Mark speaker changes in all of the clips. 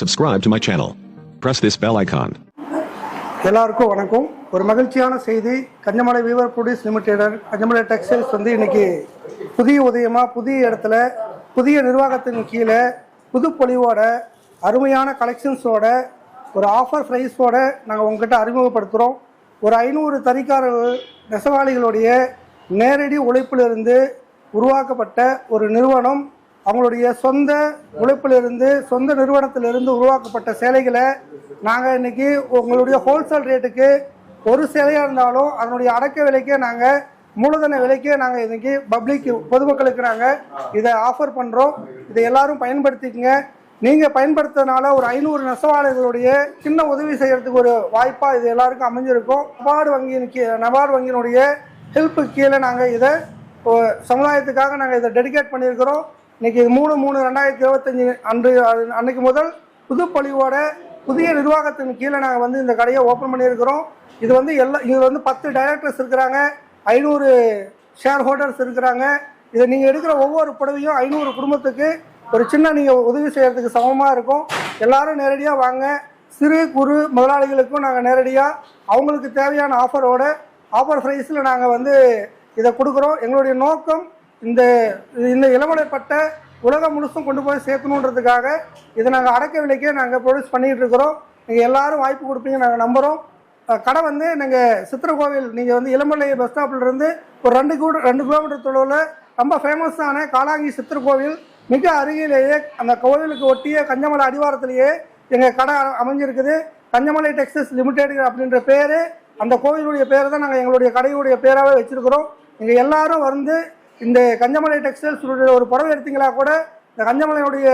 Speaker 1: Subscribe to my channel. Press this bell icon.
Speaker 2: எல்லாருக்கும் வணக்கம் ஒரு மகிழ்ச்சியான செய்தி கஞ்சமலை வீவர் ப்ரொடியூஸ் லிமிடெடர் கஞ்சமலை டெக்ஸ்டைல்ஸ் வந்து இன்னைக்கு புதிய உதயமா புதிய இடத்துல புதிய நிர்வாகத்தின் கீழே புதுப்பொழிவோட அருமையான கலெக்ஷன்ஸோட ஒரு ஆஃபர் ப்ரைஸோட நாங்கள் உங்ககிட்ட அறிமுகப்படுத்துகிறோம் ஒரு ஐநூறு தறிக்கார நெசவாளிகளுடைய நேரடி உழைப்பிலிருந்து உருவாக்கப்பட்ட ஒரு நிறுவனம் அவங்களுடைய சொந்த உழைப்பிலிருந்து சொந்த நிறுவனத்திலிருந்து உருவாக்கப்பட்ட சேலைகளை நாங்கள் இன்னைக்கு உங்களுடைய ஹோல்சேல் ரேட்டுக்கு ஒரு சேலையாக இருந்தாலும் அதனுடைய அடக்க விலைக்கே நாங்கள் மூலதன விலைக்கே நாங்கள் இன்னைக்கு பப்ளிக் பொதுமக்களுக்கு நாங்கள் இதை ஆஃபர் பண்ணுறோம் இதை எல்லாரும் பயன்படுத்திக்கங்க. நீங்கள் பயன்படுத்துறதுனால ஒரு ஐநூறு நெசவாளர்களுடைய சின்ன உதவி செய்கிறதுக்கு ஒரு வாய்ப்பாக இது எல்லாருக்கும் அமைஞ்சிருக்கும். நபார்டு வங்கியின் கீ நபார்டு வங்கியினுடைய ஹெல்ப்பு கீழே நாங்கள் இதை சமுதாயத்துக்காக நாங்கள் இதை டெடிகேட் பண்ணியிருக்கிறோம். இன்னைக்கு மூணு மூணு ரெண்டாயிரத்தி இருபத்தஞ்சி அன்று அன்னைக்கு முதல் புது பொலிவோட புதிய நிர்வாகத்தின் கீழே நாங்கள் வந்து இந்த கடையை ஓப்பன் பண்ணியிருக்கிறோம். இது வந்து எல்லா இது வந்து பத்து டைரக்டர்ஸ் இருக்கிறாங்க ஐநூறு ஷேர் ஹோல்டர்ஸ் இருக்கிறாங்க. இதை நீங்கள் எடுக்கிற ஒவ்வொரு புடவையும் ஐநூறு குடும்பத்துக்கு ஒரு சின்ன நீங்கள் உதவி செய்கிறதுக்கு சமமாக இருக்கும். எல்லாரும் நேரடியாக வாங்க. சிறு குறு முதலாளிகளுக்கும் நாங்கள் நேரடியாக அவங்களுக்கு தேவையான ஆஃபரோட ஆஃபர் ப்ரைஸில் நாங்கள் வந்து இதை கொடுக்குறோம். எங்களுடைய நோக்கம் இந்த இந்த இளமலைப்பட்ட உலகம் முழுசும் கொண்டு போய் சேர்க்கணுன்றதுக்காக இதை நாங்கள் அடக்க விலைக்கே நாங்கள் ப்ரொடியூஸ் பண்ணிகிட்டு இருக்கிறோம். நீங்கள் எல்லாரும் வாய்ப்பு கொடுப்பீங்க நாங்கள் நம்புகிறோம் கடை வந்து நீங்கள் சித்திரகோவில் நீங்கள் வந்து இளமலை பஸ் ஸ்டாப்லேருந்து ஒரு ரெண்டு கூட ரெண்டு கிலோமீட்டர் தொலைவில் ரொம்ப ஃபேமஸான காலாங்கி சித்திரகோவில் மிக அருகிலேயே அந்த கோவிலுக்கு ஒட்டிய கஞ்சமலை அடிவாரத்திலேயே எங்கள் கடை அமைஞ்சிருக்குது. கஞ்சமலை டெக்ஸ்டைல்ஸ் லிமிடெட் அப்படின்ற பேர் அந்த கோவிலுடைய பேர் தான் நாங்கள் எங்களுடைய கடையுடைய பேராகவே வச்சுருக்கிறோம். நீங்கள் எல்லாரும் வந்து இந்த கஞ்சமலை டெக்ஸ்டைல்ஸ் ஒரு புடவை எடுத்தீங்களா கூட இந்த கஞ்சமலையுடைய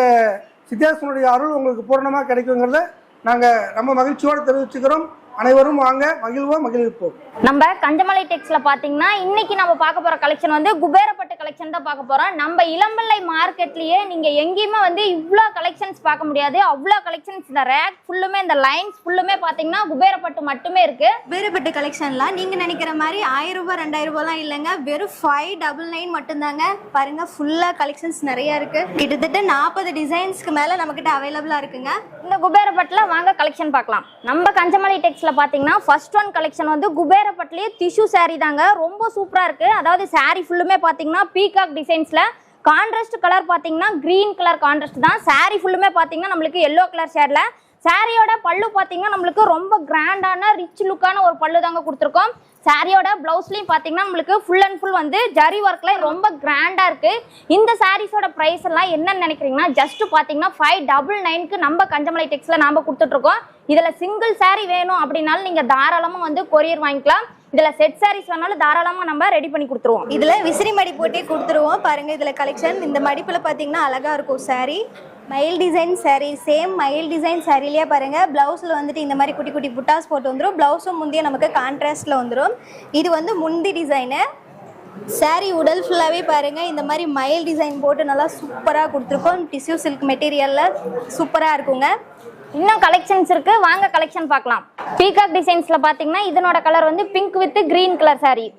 Speaker 2: சித்தேசனுடைய அருள் உங்களுக்கு பூரணமாக கிடைக்குங்கிறத நாங்கள் ரொம்ப மகிழ்ச்சியோடு தெரிவிச்சுக்கிறோம். அனைவரும் வாங்க மகிழ்வோம் மகிழ்விப்போம்.
Speaker 3: நம்ம கஞ்சமலை டெக்ஸ்ல பாத்தீங்கன்னா இன்னைக்கு நம்ம பார்க்க போற கலெக்ஷன் வந்து குபேரப்பட்டு கலெக்ஷன் தான் பார்க்க போறோம். நம்ம இளம்பிள்ளை மார்க்கெட்லயே நீங்க எங்கேயுமே வந்து இவ்ளோ கலெக்ஷன்ஸ் பார்க்க முடியாது. அவ்வளோ கலெக்ஷன்ஸ் இந்த ரேக் ஃபுல்லுமே இந்த லைன்ஸ் ஃபுல்லுமே பாத்தீங்கன்னா குபேரப்பட்டு மட்டுமே இருக்கு.
Speaker 4: வேறுபட்ட கலெக்ஷன்லாம் நீங்கள் நினைக்கிற மாதிரி ஆயிரம் ரூபாய் ரெண்டாயிரம் ரூபாய்லாம் இல்லைங்க. வெறும் ஃபைவ் டபுள் நைன் மட்டும்தாங்க. பாருங்க ஃபுல்லாக கலெக்ஷன்ஸ் நிறைய இருக்கு. கிட்டத்தட்ட நாற்பது டிசைன்ஸ்க்கு மேலே நம்மக்கிட்ட அவைலபிளாக இருக்குங்க.
Speaker 3: இந்த குபேரப்பட்டுல வாங்க கலெக்ஷன் பார்க்கலாம். நம்ம கஞ்சமலை டெக்ஸ்ல பார்த்தீங்கன்னா ஃபர்ஸ்ட் ஒன் கலெக்ஷன் வந்து குபேரப்பட்டுலயே டிஷ்யூ சாரீ தாங்க. ரொம்ப சூப்பராக இருக்குது அதாவது சாரீ ஃபுல்லுமே பார்த்தீங்கன்னா பீகாக் டிசைன்ஸில் கான்ட்ராஸ்ட் கலர் பார்த்தீங்கன்னா க்ரீன் கலர் கான்ட்ராஸ்ட் தான். சாரீ ஃபுல்லுமே பார்த்தீங்கன்னா நம்மளுக்கு எல்லோ கலர் ஷேட்ல சாரியோட பல்லு பார்த்தீங்கன்னா நம்மளுக்கு ரொம்ப கிராண்டான ரிச் லுக்கான ஒரு பல்லு தாங்க கொடுத்துருக்கோம். சாரியோட பிளவுஸ்லயும் பார்த்தீங்கன்னா நம்மளுக்கு ஃபுல் அண்ட் ஃபுல் வந்து ஜரி ஒர்க்ல ரொம்ப கிராண்டாக இருக்குது இந்த சாரீஸோட ப்ரைஸ் எல்லாம் என்னன்னு நினைக்கிறீங்கன்னா ஜஸ்ட் பார்த்தீங்கன்னா ஃபைவ் டபுள் நைனுக்கு நம்ம கஞ்சமலை டெக்ஸில் நாம் கொடுத்துட்ருக்கோம். இதில் சிங்கிள் saree வேணும் அப்படின்னாலும் நீங்கள் தாராளமாக வந்து கொரியர் வாங்கிக்கலாம். இதுல செட் சாரீஸ் வேணாலும் தாராளமா நம்ம ரெடி பண்ணி கொடுத்துருவோம்.
Speaker 4: இதில் விசிறி மடி போட்டே கொடுத்துருவோம். பாருங்க இதில் கலெக்ஷன் இந்த மடிப்பில் பார்த்தீங்கன்னா அழகாக இருக்கும் saree. மயில் டிசைன் saree சேம் மயில் டிசைன் சாரீலேயே பாருங்க. பிளவுஸில் வந்துட்டு இந்த மாதிரி குட்டி குட்டி புட்டாஸ் போட்டு வந்துடும் பிளவுஸும் முந்தைய நமக்கு கான்ட்ராஸ்டில் வந்துடும் இது வந்து முந்தி டிசைனு saree உடல் ஃபுல்லாகவே பாருங்க. இந்த மாதிரி மயில் டிசைன் போட்டு நல்லா சூப்பராக கொடுத்துருக்கோம். டிஷ்யூ சில்க் மெட்டீரியலில் சூப்பராக இருக்குங்க.
Speaker 3: இன்னும் கலெக்ஷன்ஸ் இருக்கு. வாங்க கலெக்ஷன் பார்க்கலாம். பீகாக் டிசைன்ஸ்ல பாத்தீங்கன்னா இதனோட கலர் வந்து pink with green colour saree.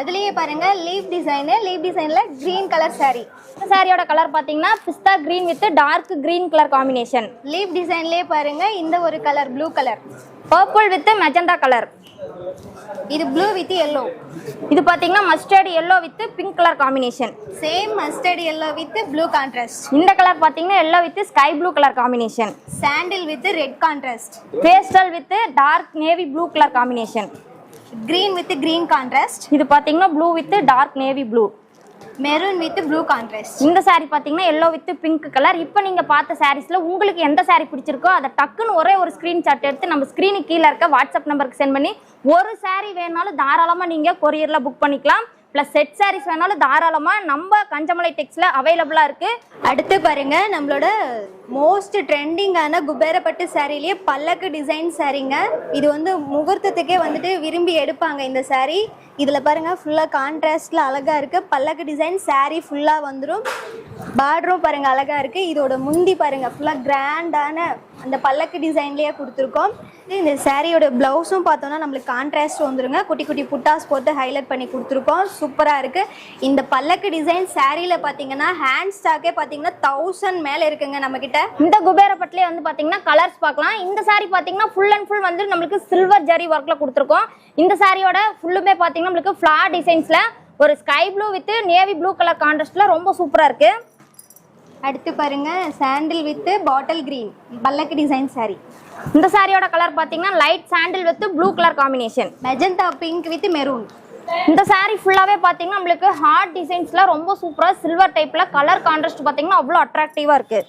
Speaker 4: அதுலேயே பாருங்க லீவ் டிசைனு லீவ் டிசைனில் க்ரீன் கலர்
Speaker 3: இந்த சாரியோட கலர் பாத்தீங்கன்னா pista green with dark green colour combination
Speaker 4: leaf டிசைன்லேயே பாருங்க இந்த ஒரு colour blue colour
Speaker 3: purple with magenta colour
Speaker 4: இது ப்ளூ வித் எல்லோ
Speaker 3: இது பாத்தீங்கன்னா mustard yellow with pink colour combination
Speaker 4: same mustard yellow with blue contrast
Speaker 3: இந்த colour பாத்தீங்கன்னா yellow with sky blue colour combination
Speaker 4: sandal with red contrast
Speaker 3: pastel with dark navy blue colour combination
Speaker 4: green with green contrast
Speaker 3: இது பாத்தீங்கன்னா blue with dark navy blue
Speaker 4: maroon with blue contrast
Speaker 3: இந்த சாரி பார்த்தீங்கன்னா yellow with pink colour இப்போ நீங்கள் பார்த்த சாரீஸில் உங்களுக்கு எந்த சாரி பிடிச்சிருக்கோ அதை டக்குன்னு ஒரே ஒரு ஸ்க்ரீன்ஷாட் எடுத்து நம்ம ஸ்க்ரீனுக்கு கீழே இருக்க வாட்ஸ்அப் நம்பருக்கு சென்ட் பண்ணி ஒரு சாரி வேணாலும் தாராளமாக நீங்கள் கொரியரில் புக் பண்ணிக்கலாம். ப்ளஸ் செட் சாரீஸ் வேணாலும் தாராளமாக நம்ம கஞ்சமலை டெக்ஸில் அவைலபிளாக இருக்குது
Speaker 4: அடுத்து பாருங்கள் நம்மளோட மோஸ்ட் ட்ரெண்டிங்கான குபேரப்பட்டு சாரிலேயே பல்லக்கு டிசைன் சாரீங்க இது வந்து முகூர்த்தத்துக்கே வந்துட்டு விரும்பி எடுப்பாங்க இந்த சாரீ இதில் பாருங்க ஃபுல்லாக கான்ட்ராஸ்டில் அழகாக இருக்குது பல்லக்கு டிசைன் சாரீ ஃபுல்லாக வந்துடும் பார்டரும் பாருங்கள் அழகாக இருக்குது இதோட முந்தி பாருங்க ஃபுல்லாக கிராண்டான அந்த பல்லக்கு டிசைன்லேயே கொடுத்துருக்கோம். இந்த சாரியோட ப்ளவுஸும் பார்த்தோன்னா நம்மளுக்கு கான்ட்ராஸ்ட் வந்துருங்க. குட்டி குட்டி புட்டாஸ் போட்டு ஹைலைட் பண்ணி கொடுத்துருக்கோம். சூப்பராக இருக்குது இந்த பல்லக்கு டிசைன் சாரியில் பார்த்தீங்கன்னா ஹேண்ட் ஸ்டாக்கே பார்த்தீங்கன்னா தௌசண்ட் மேலே இருக்குங்க நம்மக்கிட்ட பட்டுல
Speaker 3: இந்த குபேரப்பட்டிலே வந்து பாத்தீங்கன்னா கலர்ஸ் பார்க்கலாம். இந்த saree பாத்தீங்கன்னா ஃபுல் அண்ட் ஃபுல் வந்து நம்மளுக்கு சில்வர் ஜரி ஒர்க்ல கொடுத்துருக்கோம். இந்த சாரியோட ஃபுல்லுமே பாத்தீங்கன்னா நம்மளுக்கு ஃபிளார் டிசைன்ஸ்ல ஒரு sky blue with navy blue colour கான்ட்ராஸ்ட்ல ரொம்ப சூப்பரா இருக்கு.
Speaker 4: அடுத்து பாருங்க சாண்டில் வித் பாட்டில் கிரீன் பல்லக்கு டிசைன் saree.
Speaker 3: இந்த சாரியோட கலர் பாத்தீங்கன்னா light sandal with blue colour combination
Speaker 4: magenta pink with maroon
Speaker 3: இந்த saree ஃபுல்லாவே பாத்தீங்கன்னா நம்மளுக்கு ஹார்ட் டிசைன்ஸ்ல ரொம்ப சூப்பரா சில்வர் டைப்ல கலர் கான்ட்ராஸ்ட் பாத்தீங்கன்னா அவ்வளோ அட்ராக்டிவா இருக்கு.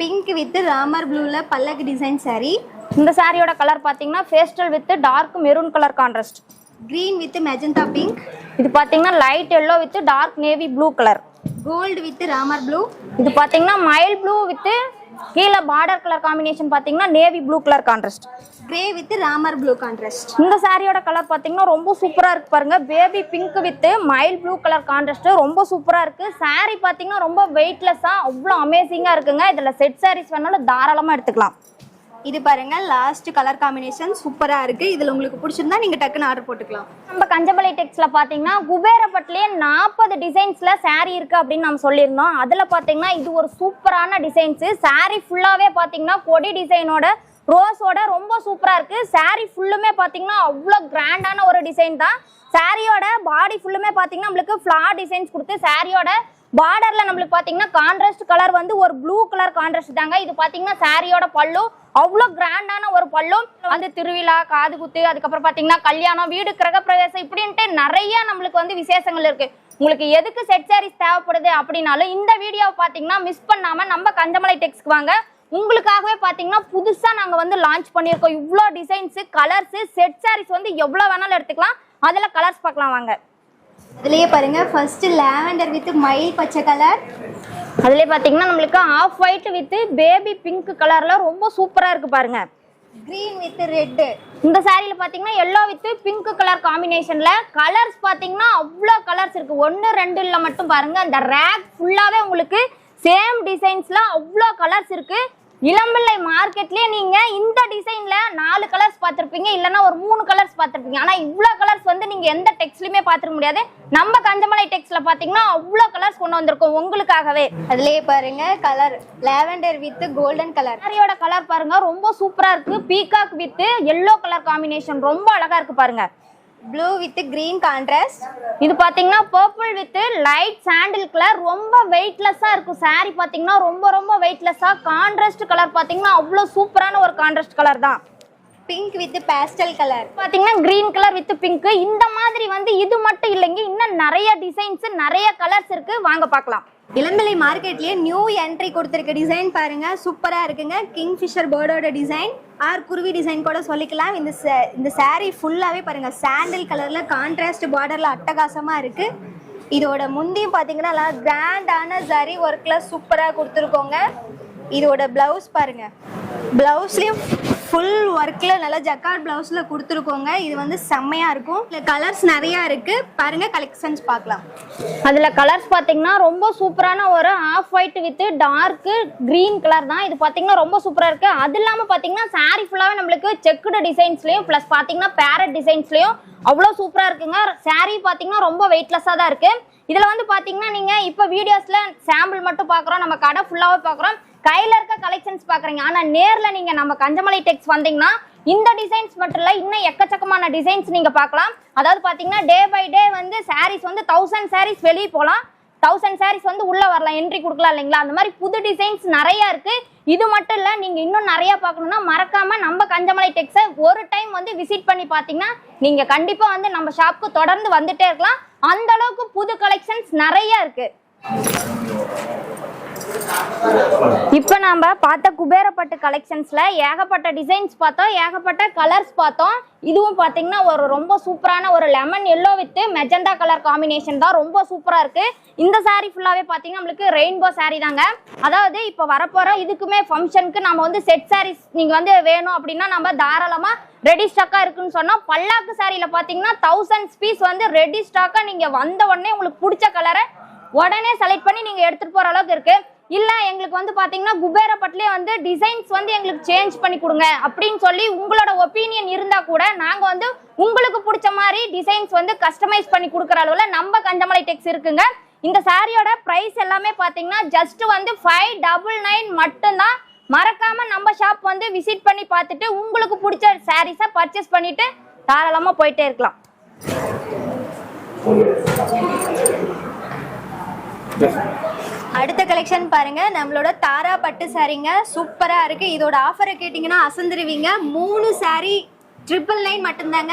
Speaker 4: பிங்க் வித் ராமர் ப்ளூல பல்லக்கு டிசைன் saree.
Speaker 3: இந்த சாரியோட கலர் பாத்தீங்கன்னா pastel with dark maroon colour contrast
Speaker 4: green with magenta pink
Speaker 3: இது பாத்தீங்கன்னா light yellow with dark navy blue colour
Speaker 4: gold with Ramar blue
Speaker 3: இது பாத்தீங்கன்னா மைல் ப்ளூ வித் கீழே பார்டர் கலர் காம்பினேஷன் பாத்தீங்கன்னா navy blue colour contrast
Speaker 4: grey with Ramar blue contrast
Speaker 3: இந்த சாரியோட colour பாத்தீங்கன்னா ரொம்ப சூப்பரா இருக்கு பாருங்க. Baby pink with mild blue colour contrast ரொம்ப சூப்பரா இருக்கு. Saree பாத்தீங்கன்னா ரொம்ப வெயிட்லெஸ்ஸா அவ்வளோ அமேசிங்கா இருக்குங்க. இதுல செட் சாரீஸ் வேணாலும் தாராளமா எடுத்துக்கலாம்.
Speaker 4: இது பாருங்க லாஸ்ட் கலர் காம்பினேஷன் சூப்பரா இருக்கு. இதுல உங்களுக்கு பிடிச்சிருந்தா நீங்க டக்குன்னு ஆர்டர் போட்டுக்கலாம்.
Speaker 3: நம்ம கஞ்சமலை டெக்ஸ்ட்ல பாத்தீங்கன்னா குபேரப்பட்டிலே நாற்பது டிசைன்ஸ்ல சாரி இருக்கு அப்படின்னு நம்ம சொல்லியிருந்தோம். அதுல பாத்தீங்கன்னா இது ஒரு சூப்பரான டிசைன்ஸ் சாரி ஃபுல்லாவே பாத்தீங்கன்னா கொடி டிசைனோட ரோஸோட ரொம்ப சூப்பரா இருக்கு. saree ஃபுல்லுமே பாத்தீங்கன்னா அவ்வளோ கிராண்டான ஒரு டிசைன் தான். சாரியோட பாடி ஃபுல்லுமே பாத்தீங்கன்னா நம்மளுக்கு ஃபிளார் டிசைன்ஸ் கொடுத்து சாரியோட பார்டர்ல நம்மளுக்கு பாத்தீங்கன்னா கான்ட்ராஸ்ட் கலர் வந்து ஒரு ப்ளூ கலர் கான்ட்ராஸ்ட் தாங்க. இது பாத்தீங்கன்னா சாரியோட பல்லு. அவ்வளோ கிராண்டான ஒரு பல்லும் வந்து திருவிழா காது குத்து அதுக்கப்புறம் பாத்தீங்கன்னா கல்யாணம் வீடு கிரகப்பிரவேசம் இப்படின்ட்டு நிறைய நம்மளுக்கு வந்து விசேஷங்கள் இருக்கு. உங்களுக்கு எதுக்கு செட் சாரீஸ் தேவைப்படுது அப்படின்னாலும் இந்த வீடியோவை பாத்தீங்கன்னா மிஸ் பண்ணாம நம்ம கஞ்சமலை டெக்ஸ்க்கு வாங்க. உங்களுக்காகவே பாத்தீங்கன்னா புதுசா நாங்க வந்து லான்ச் பண்ணியிருக்கோம். இவ்வளோ டிசைன்ஸ் கலர்ஸ் செட் சாரீஸ் வந்து எவ்வளோ வேணாலும் எடுத்துக்கலாம். அதில் கலர்ஸ் பார்க்கலாம் வாங்க.
Speaker 4: இதுலயே பாருங்க ஃபர்ஸ்ட் லாவெண்டர் வித் மயில் பச்சை கலர்
Speaker 3: அதுலயே பாத்தீங்கன்னா நம்மளுக்கு off white with baby pink கலர்ல ரொம்ப சூப்பரா இருக்கு பாருங்க.
Speaker 4: கிரீன் வித் ரெட்
Speaker 3: இந்த சாரியில பாத்தீங்கன்னா எல்லோ வித் பிங்க் கலர் காம்பினேஷன்ல கலர்ஸ் பாத்தீங்கன்னா அவ்வளோ கலர்ஸ் இருக்கு. ஒன்று ரெண்டு இல்ல மட்டும் பாருங்க. அந்த ரேக் ஃபுல்லாவே உங்களுக்கு சேம் டிசைன்ஸ்ல அவ்வளோ கலர்ஸ் இருக்கு. இளம்பிள்ளை மார்க்கெட்லயே நீங்க இந்த டிசைன்ல நாலு கலர்ஸ் பார்த்திருப்பீங்க. இல்லைன்னா ஒரு மூணு கலர்ஸ் பார்த்திருப்பீங்க. ஆனா இவ்வளோ கலர்ஸ் வந்து நீங்க எந்த டெக்ஸ்ட்லயுமே பார்த்திருக்க முடியாது. நம்ம கஞ்சமலை டெக்ஸ்ட்ல பாத்தீங்கன்னா அவ்வளோ கலர்ஸ் கொண்டு வந்திருக்கோம் உங்களுக்காகவே.
Speaker 4: அதுலயே பாருங்க colour lavender with golden colour
Speaker 3: சாரியோட கலர் பாருங்க. ரொம்ப சூப்பரா இருக்கு. Peacock with yellow colour combination ரொம்ப அழகா இருக்கு பாருங்க.
Speaker 4: ப்ளூ வித் கிரீன் கான்ட்ராஸ்ட்
Speaker 3: இது பாத்தீங்கன்னா purple with light sandal colour ரொம்ப வெயிட்லெஸ்ஸா இருக்கும். Saree பாத்தீங்கன்னா ரொம்ப ரொம்ப வெயிட்லெஸ்ஸா கான்ட்ராஸ்ட் கலர் பாத்தீங்கன்னா அவ்வளோ சூப்பரான ஒரு கான்ட்ராஸ்ட் கலர் தான்.
Speaker 4: பிங்க் வித் பேஸ்டல் கலர்
Speaker 3: பாத்தீங்கன்னா கிரீன் கலர் வித் பிங்க் இந்த மாதிரி வந்து இது மட்டும் இல்லைங்க. இன்னும் நிறைய டிசைன்ஸ் நிறைய கலர்ஸ் இருக்கு. வாங்க பார்க்கலாம்
Speaker 4: இளம்பிள்ளை மார்க்கெட்லயே நியூ என்ட்ரி கொடுத்துருக்க டிசைன் பாருங்க. சூப்பரா இருக்குங்க. கிங் ஃபிஷர் பேர்டோட டிசைன் ஆர் குருவி டிசைன் கூட சொல்லிக்கலாம். இந்த இந்த saree ஃபுல்லாவே பாருங்க. சாண்டில் கலர்ல கான்ட்ராஸ்ட் பார்டர்ல அட்டகாசமா இருக்கு. இதோட முந்தியும் பாத்தீங்கன்னா நல்லா கிராண்டான சரி ஒர்க்ல சூப்பரா கொடுத்துருக்கோங்க. இதோட பிளவுஸ் பாருங்க. ப்ளவுஸ்லேயும் ஃபுல் ஒர்க்கில் நல்லா ஜக்கார்ட் ப்ளவுஸில் கொடுத்துருக்கோங்க. இது வந்து செம்மையாக இருக்கும். இதில் கலர்ஸ் நிறையா இருக்குது பாருங்கள் கலெக்ஷன்ஸ் பார்க்கலாம்.
Speaker 3: அதில் கலர்ஸ் பார்த்தீங்கன்னா ரொம்ப சூப்பரான ஒரு off white with dark green colour தான். இது பார்த்தீங்கன்னா ரொம்ப சூப்பராக இருக்குது அது இல்லாமல் பார்த்தீங்கன்னா saree ஃபுல்லாகவே நம்மளுக்கு செக்குடு டிசைன்ஸ்லேயும் ப்ளஸ் பார்த்தீங்கன்னா பேரட் டிசைன்ஸ்லேயும் அவ்வளோ சூப்பராக இருக்குங்க. saree பார்த்தீங்கன்னா ரொம்ப வெயிட்லெஸ்ஸாக தான் இருக்குது இதில் வந்து பார்த்தீங்கன்னா நீங்கள் இப்போ வீடியோஸில் சாம்பிள் மட்டும் பார்க்குறோம் நம்ம கடை ஃபுல்லாகவே பார்க்குறோம் கையில இருக்க கலெக்ஷன்ஸ் பாக்குறீங்க. ஆனா நேர்ல நீங்க நம்ம கஞ்சமலை டெக்ஸ் வந்தீங்கன்னா இந்த டிசைன்ஸ் மட்டும் இல்ல இன்னும் எக்கச்சக்கமான டிசைன்ஸ் நீங்க பார்க்கலாம் அதாவது பாத்தீங்கன்னா டே பை டே வந்து சாரீஸ் வந்து தௌசண்ட் சாரீஸ் வெளியே போகலாம் தௌசண்ட் சாரீஸ் வந்து உள்ள வரலாம் என்ட்ரி கொடுக்கலாம் இல்லைங்களா? அந்த மாதிரி புது டிசைன்ஸ் நிறைய இருக்கு. இது மட்டும் இல்ல நீங்க இன்னும் நிறைய பார்க்கணும்னா மறக்காம நம்ம கஞ்சமலை டெக்ஸை ஒரு டைம் வந்து விசிட் பண்ணி பாத்தீங்கன்னா நீங்க கண்டிப்பா வந்து நம்ம ஷாப்க்கு தொடர்ந்து வந்துட்டே இருக்கலாம். அந்த அளவுக்கு புது கலெக்ஷன்ஸ் நிறைய இருக்கு. இப்போ நாம பார்த்த குபேரப்பட்டு கலெக்ஷன்ஸ்ல ஏகப்பட்ட டிசைன்ஸ் பார்த்தோம் ஏகப்பட்ட கலர்ஸ் பார்த்தோம். இதுவும் பாத்தீங்கன்னா ஒரு ரொம்ப சூப்பரான ஒரு lemon yellow with magenta colour combination தான். ரொம்ப சூப்பரா இருக்கு. இந்த saree ஃபுல்லாவே பாத்தீங்கன்னா நம்மளுக்கு ரெயின்போ saree தாங்க. அதாவது இப்போ வரப்போற இதுக்குமே ஃபங்க்ஷனுக்கு நம்ம வந்து செட் சாரீஸ் நீங்க வந்து வேணும் அப்படின்னா நம்ம தாராளமா ரெடி ஸ்டாக்கா இருக்குன்னு சொன்னா பல்லாக்கு சாரியில பாத்தீங்கன்னா தௌசண்ட் பீஸ் வந்து ரெடி ஸ்டாக்கா நீங்க வந்த உடனே உங்களுக்கு பிடிச்ச கலரை உடனே செலக்ட் பண்ணி நீங்க எடுத்துட்டு போற அளவுக்கு இருக்கு. இல்ல எங்களுக்கு வந்து பாத்தீங்கன்னா குபேரப்பட்டிலே வந்து டிசைன்ஸ் வந்து எங்களுக்கு சேஞ்ச் பண்ணி கொடுங்க அப்படின்னு சொல்லி உங்களோட ஒப்பீனியன் இருந்தா கூட நாங்க வந்து உங்களுக்கு பிடிச்ச மாதிரி டிசைன்ஸ் வந்து கஸ்டமைஸ் பண்ணி கொடுக்குற அளவுல நம்ம கஞ்சமலை டெக்ஸ் இருக்குங்க. இந்த சாரியோட பிரைஸ் எல்லாமே பாத்தீங்கன்னா ஜஸ்ட் வந்து ஃபைவ் டபுள் நைன் மட்டும்தான். மறக்காம நம்ம ஷாப் வந்து விசிட் பண்ணி பார்த்துட்டு உங்களுக்கு பிடிச்ச சாரீஸை பர்ச்சேஸ் பண்ணிட்டு தாராளமாக போயிட்டே இருக்கலாம்.
Speaker 4: அடுத்த கலெக்ஷன் பாருங்க. நம்மளோட தாரா பட்டு சாரீங்க சூப்பரா இருக்கு. இதோட ஆஃபரை கேட்டிங்கன்னா அசந்துருவீங்க. மூணு சாரி ட்ரிபிள் நைன் மட்டும்தாங்க.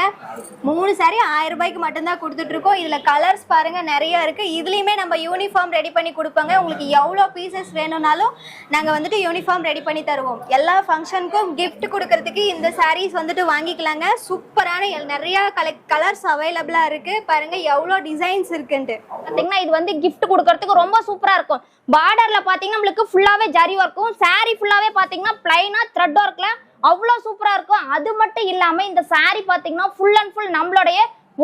Speaker 4: மூணு சாரி ஆயிரம் ரூபாய்க்கு மட்டும்தான் கொடுத்துட்ருக்கோம். இதில் கலர்ஸ் பாருங்கள் நிறைய இருக்குது இதுலேயுமே நம்ம யூனிஃபார்ம் ரெடி பண்ணி கொடுப்பாங்க. உங்களுக்கு எவ்வளோ பீசஸ் வேணும்னாலும் நாங்கள் வந்துட்டு யூனிஃபார்ம் ரெடி பண்ணி தருவோம். எல்லா ஃபங்க்ஷனுக்கும் கிஃப்ட் கொடுக்கறதுக்கு இந்த சாரீஸ் வந்துட்டு வாங்கிக்கலாங்க. சூப்பரான எல்- நிறைய கலெக்ட் கலர்ஸ் அவைலபிளாக இருக்குது பாருங்கள் எவ்வளோ டிசைன்ஸ் இருக்குன்ட்டு.
Speaker 3: பார்த்தீங்கன்னா இது வந்து கிஃப்ட் கொடுக்கறதுக்கு ரொம்ப சூப்பராக இருக்கும். பார்டரில் பார்த்தீங்கன்னா நம்மளுக்கு ஃபுல்லாகவே ஜரி ஒர்க்கும் சாரீ ஃபுல்லாகவே பார்த்தீங்கன்னா ப்ளைனாக த்ரெட் ஒர்க்கில் அவ்வளோ சூப்பராக இருக்கும். அது மட்டும் இல்லாமல் இந்த சாரீ பார்த்தீங்கன்னா ஃபுல் அண்ட் ஃபுல் நம்மளுடைய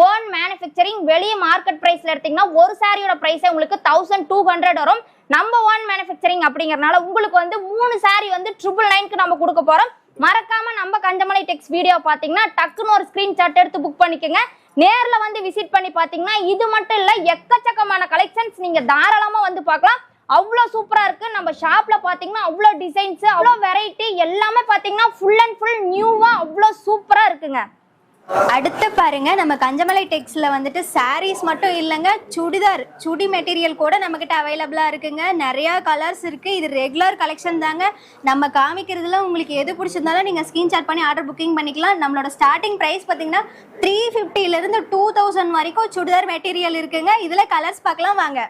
Speaker 3: ஓன் மேனுஃபேக்சரிங் வெளியே மார்க்கெட் ப்ரைஸில் எடுத்தீங்கன்னா ஒரு சாரியோட ப்ரைஸே உங்களுக்கு தௌசண்ட் டூ ஹண்ட்ரட் வரும். நம்ம ஓன் மேனுஃபேக்சரிங் அப்படிங்கறதுனால உங்களுக்கு வந்து மூணு சாரி வந்து ட்ரிபிள் நைனுக்கு நம்ம கொடுக்க போகிறோம் மறக்காம நம்ம கஞ்சமலை டெக்ஸ் வீடியோ பார்த்தீங்கன்னா டக்குன்னு ஒரு ஸ்கிரீன்ஷாட் எடுத்து புக் பண்ணிக்கோங்க. நேரில் வந்து விசிட் பண்ணி பார்த்தீங்கன்னா இது மட்டும் இல்லை எக்கச்சக்கமான கலெக்ஷன்ஸ் நீங்கள் தாராளமாக வந்து பார்க்கலாம். அவ்வளோ சூப்பராக இருக்குது நம்ம ஷாப்பில் பார்த்தீங்கன்னா அவ்வளோ டிசைன்ஸு அவ்வளோ வெரைட்டி எல்லாமே பார்த்தீங்கன்னா ஃபுல் அண்ட் ஃபுல் நியூவாக அவ்வளோ சூப்பராக இருக்குங்க.
Speaker 4: அடுத்து பாருங்க நம்ம கஞ்சமலை டெக்ஸ்ல வந்துட்டு சாரீஸ் மட்டும் இல்லைங்க சுடிதார் சுடி மெட்டீரியல் கூட நம்மக்கிட்ட அவைலபிளாக இருக்குங்க. நிறையா கலர்ஸ் இருக்கு. இது ரெகுலர் கலெக்ஷன் தாங்க. நம்ம காமிக்கிறதுல உங்களுக்கு எது பிடிச்சிருந்தாலும் நீங்கள் ஸ்க்ரீன்ஷாட் பண்ணி ஆர்டர் புக்கிங் பண்ணிக்கலாம். நம்மளோட ஸ்டார்டிங் ப்ரைஸ் பார்த்தீங்கன்னா த்ரீ ஃபிஃப்டிலேருந்து டூ தௌசண்ட் வரைக்கும் சுடிதார் மெட்டீரியல் இருக்குங்க. இதில் கலர்ஸ் பார்க்கலாம் வாங்க.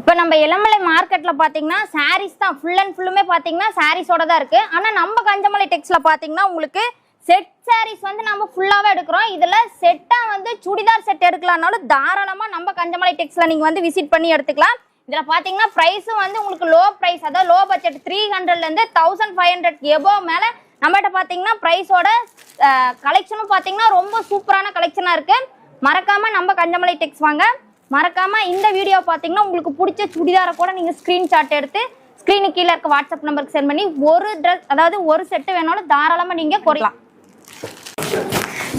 Speaker 3: இப்போ நம்ம இளமலை மார்க்கெட்டில் பார்த்தீங்கன்னா சாரீஸ் தான் ஃபுல் அண்ட் ஃபுல்லுமே பார்த்தீங்கன்னா சாரீஸோட தான் இருக்குது ஆனால் நம்ம கஞ்சமலை டெக்ஸில் பார்த்தீங்கன்னா உங்களுக்கு செட் சாரீஸ் வந்து நம்ம ஃபுல்லாகவே எடுக்கிறோம். இதில் செட்டாக வந்து சுடிதார் செட் எடுக்கலாம்னாலும் தாராளமாக நம்ம கஞ்சமலை டெக்ஸில் நீங்கள் வந்து விசிட் பண்ணி எடுத்துக்கலாம். இதில் பார்த்தீங்கன்னா ப்ரைஸும் வந்து உங்களுக்கு லோ ப்ரைஸ் அதாவது லோ பட்ஜெட் த்ரீ ஹண்ட்ரட்லேருந்து தௌசண்ட் ஃபைவ் ஹண்ட்ரட் எபோ மேலே நம்மகிட்ட பார்த்தீங்கன்னா ப்ரைஸோட கலெக்ஷனும் பார்த்தீங்கன்னா ரொம்ப சூப்பரான கலெக்ஷனாக இருக்குது மறக்காமல் நம்ம கஞ்சமலை டெக்ஸ் வாங்க. மறக்காமல் இந்த வீடியோ பார்த்தீங்கன்னா உங்களுக்கு பிடிச்ச சுடிதாரை கூட நீங்கள் ஸ்க்ரீன்ஷாட் எடுத்து ஸ்க்ரீனுக்கு கீழே இருக்க வாட்ஸ்அப் நம்பருக்கு சென்ட் பண்ணி ஒரு ட்ரெஸ் அதாவது ஒரு செட்டு வேணாலும் தாராளமாக நீங்கள் குறையலாம்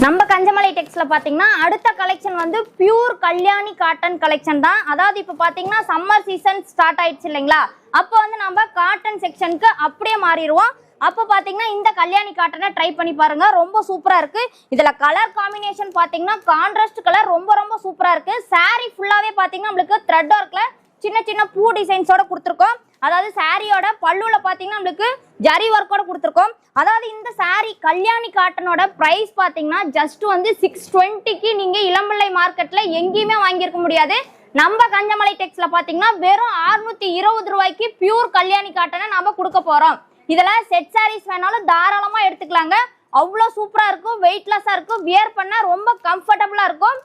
Speaker 3: நம்ம கஞ்சமலை டெக்ஸ்ல பாத்தீங்கன்னா அடுத்த கலெக்ஷன் வந்து பியூர் கல்யாணி காட்டன் கலெக்ஷன் தான். அதாவது இப்போ பாத்தீங்கன்னா சம்மர் சீசன் ஸ்டார்ட் ஆயிடுச்சு இல்லைங்களா? அப்போ வந்து நம்ம காட்டன் செக்ஷனுக்கு அப்படியே மாறிடுவோம். அப்போ பார்த்தீங்கன்னா இந்த கல்யாணி காட்டனை ட்ரை பண்ணி பாருங்க. ரொம்ப சூப்பராக இருக்கு. இதில் கலர் காம்பினேஷன் பார்த்தீங்கன்னா கான்ட்ராஸ்ட் கலர் ரொம்ப ரொம்ப சூப்பராக இருக்கு. சாரீ ஃபுல்லாகவே பார்த்தீங்கன்னா நம்மளுக்கு த்ரெட் ஒர்க்கில் சின்ன சின்ன பூ டிசைன்ஸோட கொடுத்துருக்கோம். அதாவது சாரியோட பல்லுல பார்த்தீங்கன்னா நம்மளுக்கு ஜரி ஒர்க்கோட கொடுத்துருக்கோம். அதாவது இந்த saree கல்யாணி காட்டனோட ப்ரைஸ் பார்த்தீங்கன்னா ஜஸ்ட் வந்து சிக்ஸ் டுவெண்ட்டிக்கு நீங்கள் இளம்பிள்ளை மார்க்கெட்டில் எங்கேயுமே வாங்கியிருக்க முடியாது. நம்ம கஞ்சமலை டெக்ஸ்ல பாத்தீங்கன்னா வெறும் 620 இருபது ரூபாய்க்கு பியூர் கல்யாணி காட்டனை நம்ம கொடுக்க போறோம். இதுல செட் சாரீஸ் வேணாலும் தாராளமா எடுத்துக்கலாங்க. அவ்வளோ சூப்பரா இருக்கும் வெயிட்லெஸ்ஸா இருக்கும் வியர் பண்ண ரொம்ப கம்ஃபர்டபுளா இருக்கும்.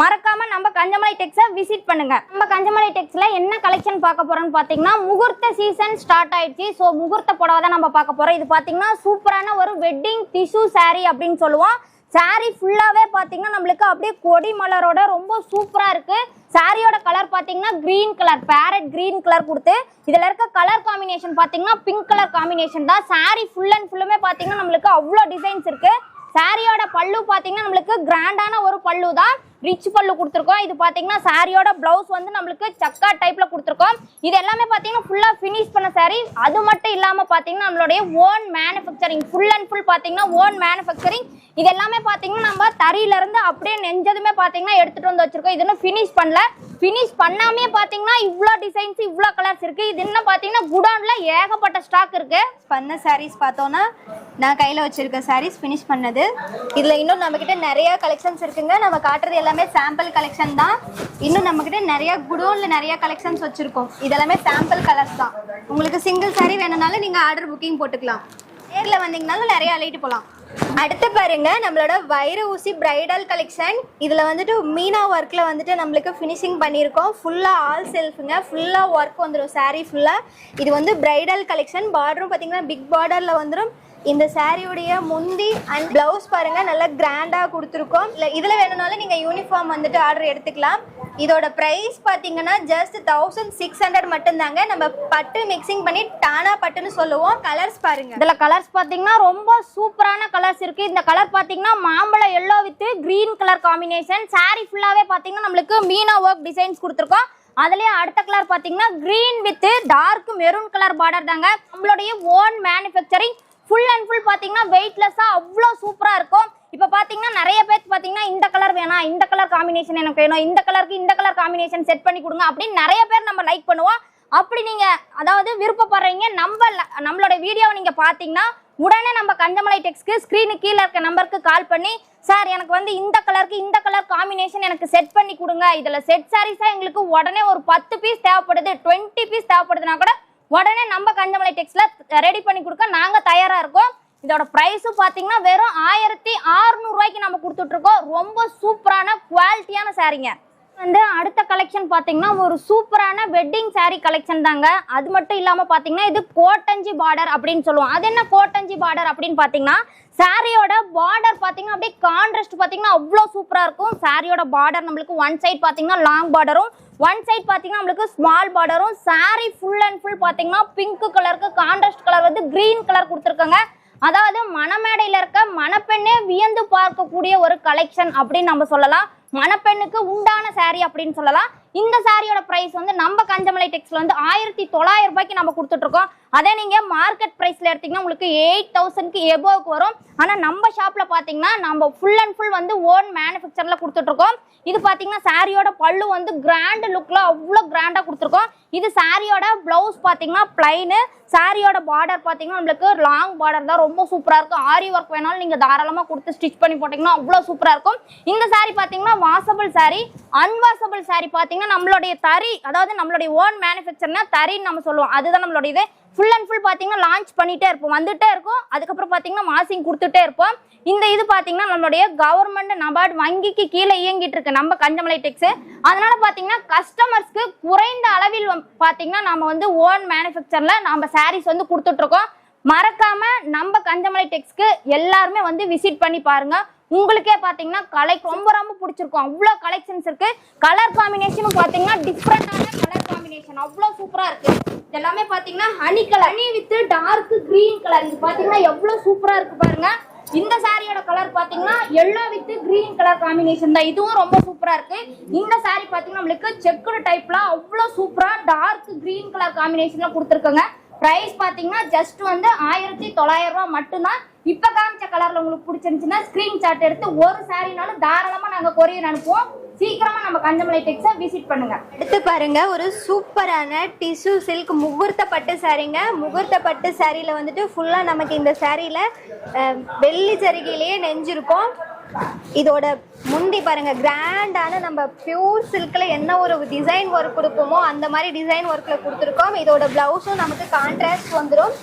Speaker 3: மறக்காம நம்ம கஞ்சமலை டெக்ஸை விசிட் பண்ணுங்க. நம்ம கஞ்சமலை டெக்ஸ்ல என்ன கலெக்ஷன் பார்க்க போறோம்னு பாத்தீங்கன்னா முகூர்த்த சீசன் ஸ்டார்ட் ஆயிடுச்சு. ஸோ முகூர்த்த புடவை தான் நம்ம பார்க்க போறோம். இது பாத்தீங்கன்னா சூப்பரான ஒரு வெட்டிங் டிஷ்யூ சாரி அப்படின்னு சொல்லுவோம். Saree ஃபுல்லாகவே பார்த்தீங்கன்னா நம்மளுக்கு அப்படியே கொடி மலரோட ரொம்ப சூப்பராக இருக்குது சாரியோட கலர் பார்த்தீங்கன்னா green colour parrot green colour கொடுத்து இதில் இருக்க கலர் காம்பினேஷன் பார்த்தீங்கன்னா பிங்க் கலர் காம்பினேஷன் தான். Saree ஃபுல் அண்ட் ஃபுல்லுமே பார்த்தீங்கன்னா நம்மளுக்கு அவ்வளோ டிசைன்ஸ் இருக்குது சாரியோட பல்லு பார்த்தீங்கன்னா நம்மளுக்கு கிராண்டான ஒரு பல்லு தான் ரிச் பல்லு கொடுத்துருக்கோம். இது பார்த்தீங்கன்னா சாரியோட பிளவுஸ் வந்து நம்மளுக்கு சக்கா டைப்ல கொடுத்துருக்கோம். இது எல்லாமே பார்த்தீங்கன்னா ஃபுல்லாக ஃபினிஷ் பண்ண சாரி அது மட்டும் இல்லாமல் பார்த்தீங்கன்னா நம்மளுடைய own manufacturing full and full பார்த்தீங்கன்னா ஓன் மேனுஃபேக்சரிங் இது எல்லாமே பார்த்தீங்கன்னா நம்ம தறியிலிருந்து அப்படியே நெஞ்சதுமே பார்த்தீங்கன்னா எடுத்துட்டு வந்து வச்சிருக்கோம். இது இன்னும் ஃபினிஷ் பண்ணல. ஃபினிஷ் பண்ணாமே பார்த்தீங்கன்னா இவ்வளோ டிசைன்ஸ் இவ்வளோ கலர்ஸ் இருக்கு. இது இன்னும் பார்த்தீங்கன்னா குடோனில் ஏகப்பட்ட ஸ்டாக் இருக்கு.
Speaker 4: பண்ண சாரீஸ் பார்த்தோன்னா நான் கையில் வச்சிருக்க சாரீஸ் ஃபினிஷ் பண்ணது. இதில் இன்னும் நம்மக்கிட்ட நிறைய கலெக்ஷன்ஸ் இருக்குங்க. நம்ம காட்டுறது எல்லாமே எல்லாமே சாம்பிள் கலெக்ஷன் தான். இன்னும் நம்மக்கிட்ட நிறைய குடோனில் நிறைய கலெக்ஷன்ஸ் வச்சுருக்கோம். இதெல்லாமே சாம்பிள் கலர்ஸ் தான். உங்களுக்கு சிங்கிள் saree வேணும்னாலும் நீங்கள் ஆர்டர் புக்கிங் போட்டுக்கலாம். நேரில் வந்தீங்கனாலும் நிறைய அழைட்டு போகலாம் அடுத்து பாருங்க நம்மளோட வைர ஊசி பிரைடல் கலெக்ஷன் இதில் வந்துட்டு மீனா ஒர்க்கில் வந்துட்டு நம்மளுக்கு ஃபினிஷிங் பண்ணியிருக்கோம். ஃபுல்லாக ஆல் செல்ஃபுங்க ஃபுல்லாக ஒர்க் வந்துடும் saree ஃபுல்லாக இது வந்து பிரைடல் கலெக்ஷன் பார்டரும் பார்த்தீங்கன்னா பிக் பார்டரில் வந்துடும் இந்த சாரியுடைய முந்தி அண்ட் பிளவுஸ் பாருங்க நல்லா கிராண்டாக கொடுத்துருக்கோம். இல்லை இதில் வேணும்னாலும் நீங்கள் யூனிஃபார்ம் வந்துட்டு ஆர்டர் எடுத்துக்கலாம். இதோட ப்ரைஸ் பார்த்தீங்கன்னா ஜஸ்ட் தௌசண்ட் சிக்ஸ் ஹண்ட்ரட் மட்டும்தாங்க. நம்ம பட்டு மிக்சிங் பண்ணி டானா பட்டுன்னு சொல்லுவோம். கலர்ஸ் பாருங்க.
Speaker 3: இதில் கலர்ஸ் பார்த்தீங்கன்னா ரொம்ப சூப்பரான கலர்ஸ் இருக்கு. இந்த கலர் பார்த்தீங்கன்னா மாம்பழம் yellow with green colour combination sari ஃபுல்லாகவே பார்த்தீங்கன்னா நம்மளுக்கு மீனா ஒர்க் டிசைன்ஸ் கொடுத்துருக்கோம். அதுலேயே அடுத்த கலர் பார்த்தீங்கன்னா green with dark maroon colour border தாங்க. நம்மளுடைய own manufacturing full and full பார்த்தீங்கன்னா வெயிட்லெஸ்ஸாக அவ்வளோ சூப்பராக இருக்கும். இப்போ பார்த்தீங்கன்னா நிறைய பேர் பார்த்தீங்கன்னா இந்த கலர் வேணாம் இந்த கலர் காம்பினேஷன் எனக்கு வேணும் இந்த கலருக்கு இந்த கலர் காம்பினேஷன் செட் பண்ணி கொடுங்க அப்படின்னு நிறைய பேர் நம்ம லைக் பண்ணுவோம். அப்படி நீங்கள் அதாவது விருப்பப்படுறீங்க நம்ம நம்மளோட வீடியோவை நீங்கள் பார்த்தீங்கன்னா உடனே நம்ம கஞ்சமலை டெக்ஸ்க்கு ஸ்க்ரீனு கீழே இருக்க நம்பருக்கு கால் பண்ணி சார் எனக்கு வந்து இந்த கலருக்கு இந்த கலர் காம்பினேஷன் எனக்கு செட் பண்ணி கொடுங்க. இதில் செட் சாரீஸாக எங்களுக்கு உடனே ஒரு பத்து பீஸ் தேவைப்படுது டுவெண்ட்டி பீஸ் தேவைப்படுதுன்னா கூட உடனே நம்ம கஞ்சமலை டெக்ஸ்ல ரெடி பண்ணி கொடுக்க நாங்க தயாரா இருக்கோம். இதோட ப்ரைஸும் பார்த்தீங்கன்னா வெறும் ஆயிரத்தி ரூபாய்க்கு நம்ம கொடுத்துட்டு இருக்கோம். ரொம்ப சூப்பரான குவாலிட்டியான சாரீங்க வந்து அடுத்த கலெக்ஷன் பார்த்தீங்கன்னா ஒரு சூப்பரான வெட்டிங் சாரீ கலெக்ஷன் தாங்க. அது மட்டும் இல்லாமல் பார்த்தீங்கன்னா இது கோட்டஞ்சி பார்டர் அப்படின்னு சொல்லுவோம். அது என்ன கோட்டஞ்சி பார்டர் அப்படின்னு பார்த்தீங்கன்னா சாரியோட பார்டர் பார்த்தீங்கன்னா அப்படியே கான்ட்ராஸ்ட் பார்த்தீங்கன்னா அவ்வளோ சூப்பராக இருக்கும். சாரியோட பார்டர் நம்மளுக்கு ஒன் சைட் பார்த்தீங்கன்னா லாங் பார்டரும் ஒன் சைட் பார்த்தீங்கன்னா நம்மளுக்கு ஸ்மால் பார்டரும் சாரி ஃபுல் அண்ட் ஃபுல் பார்த்தீங்கன்னா பிங்க் கலருக்கு கான்ட்ராஸ்ட் கலர் வந்து கிரீன் கலர் கொடுத்துருக்காங்க. அதாவது மணமேடையில் இருக்க மணப்பெண்ணே வியந்து பார்க்கக்கூடிய ஒரு கலெக்ஷன் அப்படின்னு நம்ம சொல்லலாம். மணப்பெண்ணுக்கு உண்டான saree அப்படின்னு சொல்லலாம். இந்த சாரியோட பிரைஸ் வந்து நம்ம கஞ்சமலை டெக்ஸ்ல வந்து ஆயிரத்தி தொள்ளாயிரம் ரூபாய்க்கு நம்ம கொடுத்துட்டு இருக்கோம் அதே நீங்க மார்க்கெட் பிரைஸ்ல எடுத்தீங்கன்னா உங்களுக்கு எயிட் தௌசண்ட்க்கு எபோவுக்கு வரும். ஆனா நம்ம ஷாப்ல பாத்தீங்கன்னா நம்ம ஃபுல் அண்ட் ஃபுல் வந்து ஓன் மேனுஃபேக்சர்ல கொடுத்துட்டு இருக்கோம் இது பாத்தீங்கன்னா சாரியோட பல்லு வந்து கிராண்ட் லுக்ல அவ்வளோ கிராண்டா கொடுத்துருக்கோம். இது சாரியோட பிளவுஸ் பாத்தீங்கன்னா பிளைனு சாரியோட பார்டர் பாத்தீங்கன்னா நம்மளுக்கு லாங் பார்டர் தான். ரொம்ப சூப்பரா இருக்கும். ஆரி ஒர்க் வேணாலும் நீங்க தாராளமா கொடுத்து ஸ்டிச் பண்ணி போட்டீங்கன்னா அவ்வளோ சூப்பரா இருக்கும். இந்த சாரி பாத்தீங்கன்னா வாசபிள் சாரி அன்வாசபிள் சாரி நம்மளுடைய தறி அதாவது நம்மளுடைய ஓன் மேனுஃபேக்சர்னா தறின்னு நம்ம சொல்லுவோம். அதுதான் நம்மளுடைய இது ஃபுல் அண்ட் ஃபுல் பார்த்தீங்கன்னா லான்ச் பண்ணிட்டே இருப்போம். வந்துட்டே இருக்கும். அதுக்கப்புறம் பார்த்தீங்கன்னா மாசிங் கொடுத்துட்டே இருப்போம். இந்த இது பார்த்தீங்கன்னா நம்மளுடைய கவர்மெண்ட் நபார்டு வங்கிக்கு கீழே இயங்கிட்டு இருக்கு. நம்ம கஞ்சமலை டெக்ஸ் அதனால பார்த்தீங்கன்னா கஸ்டமர்ஸ்க்கு குறைந்த அளவில் பார்த்தீங்கன்னா நம்ம வந்து ஓன் மேனுஃபேக்சர்ல நம்ம சாரீஸ் வந்து கொடுத்துட்ருக்கோம் மறக்காம நம்ம கஞ்சமலை டெக்ஸ்க்கு எல்லாருமே வந்து விசிட் பண்ணி பாருங்கள் உங்களுக்கே பாத்தீங்கன்னா கலை ரொம்ப ரொம்ப பிடிச்சிருக்கும். அவ்வளோ கலெக்ஷன்ஸ் இருக்கு. கலர் காம்பினேஷனும் பாத்தீங்கன்னா டிஃப்ரெண்டான கலர் காம்பினேஷன் அவ்வளோ சூப்பரா இருக்கு. இது எல்லாமே பாத்தீங்கன்னா honey colour honey with dark green colour இது பாத்தீங்கன்னா எவ்வளவு சூப்பரா இருக்கு பாருங்க. இந்த சாரியோட கலர் பாத்தீங்கன்னா yellow with green colour combination தான். இதுவும் ரொம்ப சூப்பரா இருக்கு. இந்த சாரி பாத்தீங்கன்னா நம்மளுக்கு செக்குடு டைப்ல அவ்வளவு சூப்பரா டார்க் கிரீன் கலர் காம்பினேஷன்ல கொடுத்துருக்காங்க. பிரைஸ் பாத்தீங்கன்னா ஜஸ்ட் வந்து ஆயிரத்தி தொள்ளாயிரம் ரூபாய் மட்டும்தான். இப்ப காமிச்ச கலர்ல உங்களுக்கு பிடிச்சிருந்துச்சுன்னா ஸ்கிரீன்ஷாட் எடுத்து ஒரு சாரினாலும் தாராளமா நாங்க கொரியர் அனுப்புவோம். சீக்கிரமா நம்ம கஞ்சமலை டெக்ஸை விசிட் பண்ணுங்க.
Speaker 4: எடுத்து பாருங்க ஒரு சூப்பரான டிஷ்யூ சில்க் முகூர்த்த பட்டு சாரீங்க முகூர்த்த பட்டு சாரியில வந்துட்டு ஃபுல்லா நமக்கு இந்த சாரியில வெள்ளி ஜரிகையிலேயே நெஞ்சிருக்கும். இதோட முந்தி பாருங்க கிராண்டான நம்ம பியூர் சில்க்ல என்ன ஒரு டிசைன் ஒர்க் கொடுப்போமோ அந்த மாதிரி டிசைன் ஒர்க்ல கொடுத்துருக்கோம். இதோட பிளவுஸும் நமக்கு கான்ட்ராஸ்ட் வந்துடும்